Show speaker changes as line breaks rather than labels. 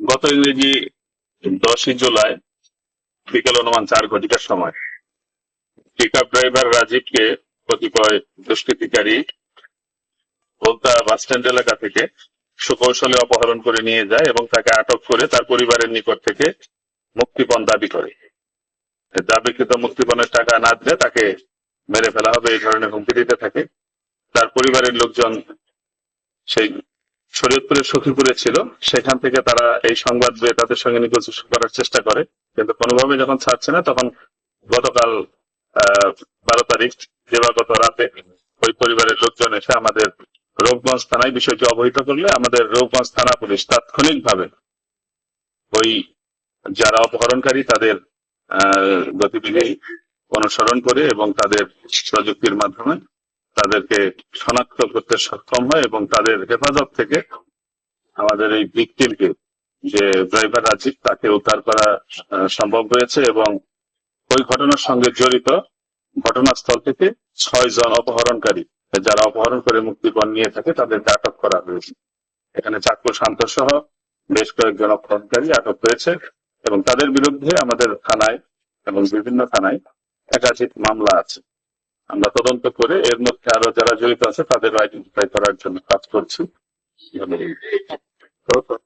গত ইংরেজি দশই জুলাই বিকেল অনুমান চার ঘটিকার সময়। পিকআপ ড্রাইভার রাজীবকে কতিপয় দুষ্কৃতিকারী বলতা বাস স্ট্যান্ড এলাকা থেকে সুকৌশলে অপহরণ করে নিয়ে যায় এবং তাকে আটক করে তার পরিবারের নিকট থেকে মুক্তিপণ দাবি করে। দাবিকৃত মুক্তিপণের টাকা না দিলে তাকে মেরে ফেলা হবে এই ধরনের হুমকি দিতে থাকে। তার পরিবারের লোকজন সেই শরীয়তপুরের সখীপুরে ছিল, সেখান থেকে তারা এই সংবাদ দিয়ে তাদের সঙ্গে নেগোসিয়েশন করার চেষ্টা করে। কিন্তু কোনোভাবে যখন ছাড়ছে না, তখন গতকাল বারো তারিখ, দিবাগত রাতে ওই পরিবারের লোকজন এসে আমাদের রূপগঞ্জ থানায় বিষয়টি অবহিত করলে আমাদের রূপগঞ্জ থানা পুলিশ তাৎক্ষণিকভাবে ওই যারা অপহরণকারী তাদের গতিবিধি অনুসরণ করে এবং তাদের প্রযুক্তির মাধ্যমে তাদেরকে শনাক্ত করতে সক্ষম হয় এবং তাদের হেফাজত থেকে আমাদের এই ভিকটিমকে যে ড্রাইভার রাজীব, তাকে উদ্ধার করা সম্ভব হয়েছে এবং ওই ঘটনার সঙ্গে জড়িত ঘটনাস্থল থেকে ছয় জন অপহরণকারী, যারা অপহরণ করে মুক্তিপণ নিয়ে থাকে, তাদেরকে আটক করা হয়েছে। এখানে চাকুর শান্ত সহ বেশ কয়েকজন অপহরণকারী আটক হয়েছে এবং তাদের বিরুদ্ধে আমাদের থানায় এবং বিভিন্ন থানায় একাধিক মামলা আছে। আমরা তদন্ত করে এর মধ্যে আরও যারা জড়িত আছে তাদের আইডেন্টিফাই করার জন্য কাজ করছি ধন্যবাদ।